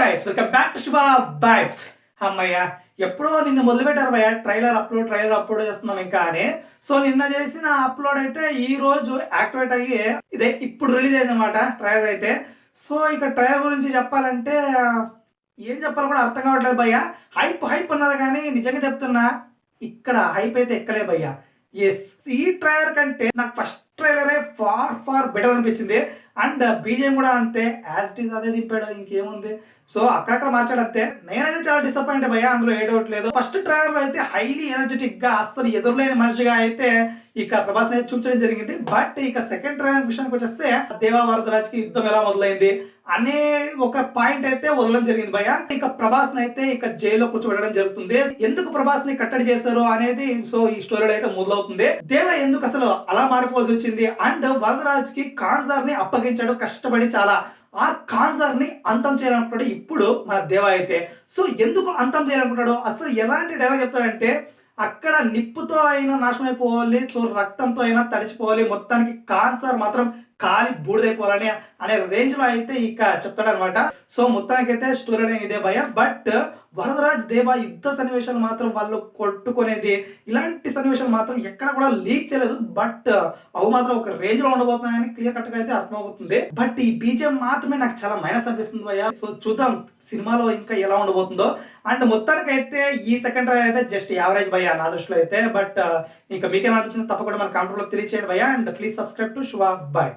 Guys welcome back to Shubha vibes అమ్మయ్య ఎప్పుడో నిన్ను మొదలుపెట్టారు భయ్య. ట్రైలర్ అప్లోడ్ ట్రైలర్ అప్లోడ్ చేస్తున్నాం ఇంకా అని. సో నిన్న చేసిన అప్లోడ్ అయితే ఈ రోజు యాక్టివేట్ అయ్యి ఇదే ఇప్పుడు రిలీజ్ అయింది అనమాట ట్రైలర్ అయితే. సో ఇక ట్రైలర్ గురించి చెప్పాలంటే ఏం చెప్పాలో కూడా అర్థం కావట్లేదు భయ్య. హైప్ హైప్ అన్నారు కానీ నిజంగా చెప్తున్నా ఇక్కడ హైప్ అయితే ఎక్కలేదు భయ్య. ఎస్ ఈ ట్రైలర్ కంటే నాకు ఫస్ట్ ట్రైలరే ఫార్ ఫార్ బెటర్ అనిపించింది. అండ్ బీజేఎం కూడా అంతే యాజ్ ఇట్ ఈస్ అదే దింపాడు ఇంకేముంది? సో అక్కడక్కడ మార్చాడు అంతే. నేనైతే చాలా డిసప్పాయింట్ భయ అందులో ఏడవట్లేదు లేదు ఫస్ట్ ట్రైలర్లో అయితే హైలీ ఎనర్జెటిక్గా అస్సలు ఎదురులేని మనిషిగా అయితే ఇక ప్రభాస్ అయితే చూపించడం జరిగింది. బట్ ఇక సెకండ్ ట్రైలర్ విషయానికి వచ్చేస్తే దేవా వరదరాజ్కి యుద్ధం ఎలా మొదలైంది అనే ఒక పాయింట్ అయితే వదలడం జరిగింది భయ ఇక ప్రభాస్ అయితే ఇక జైల్లో కూర్చోబెట్టడం జరుగుతుంది. ఎందుకు ప్రభాస్ని కట్టడి చేశారు అనేది సో ఈ స్టోరీలో అయితే మొదలవుతుంది. దేవ ఎందుకు అసలు అలా మారిపోవాల్సి వచ్చింది? అండ్ వరదరాజ్కి కాన్సార్ని అప్పగించాడు కష్టపడి చాలా ఆ కాన్సర్ని అంతం చేయాలనుకుంటాడు ఇప్పుడు మన దేవ అయితే. సో ఎందుకు అంతం చేయాలనుకుంటాడు అసలు ఎలాంటి డైలాగ్ చెప్తాడంటే అక్కడ నిప్పుతో అయినా నాశనం అయిపోవాలి సో రక్తంతో అయినా తడిచిపోవాలి. మొత్తానికి కాన్సర్ మాత్రం కాలి బూడిదైపోవాలని అనే రేంజ్లో అయితే ఇక చెప్తాడు అనమాట సో మొత్తానికి అయితే స్టోరీ అనేది ఇదే భయ. బట్ వరదరాజ్ దేవా యుద్ధ సన్నివేశాలు మాత్రం వాళ్ళు కొట్టుకునేది. ఇలాంటి సన్నివేశాలు మాత్రం ఎక్కడ కూడా లీక్ చేయలేదు. బట్ అవి మాత్రం ఒక రేంజ్లో ఉండబోతున్నాయని క్లియర్ కట్గా అయితే అర్థమవుతుంది. బట్ ఈ బీజం మాత్రమే నాకు చాలా మైనస్ అనిపిస్తుంది భయ్య. సో చూద్దాం సినిమాలో ఇంకా ఎలా ఉండబోతుందో. అండ్ మొత్తానికి అయితే ఈ సెకండ్ ట్రైలర్ అయితే జస్ట్ యావరేజ్ భయ్య నా దృష్టిలో అయితే. బట్ ఇంకా మీకేమనిపించింది తప్పకుండా మన కామెంట్లో తెలియచేయండి భయ్య. And please subscribe to Shubha. Bye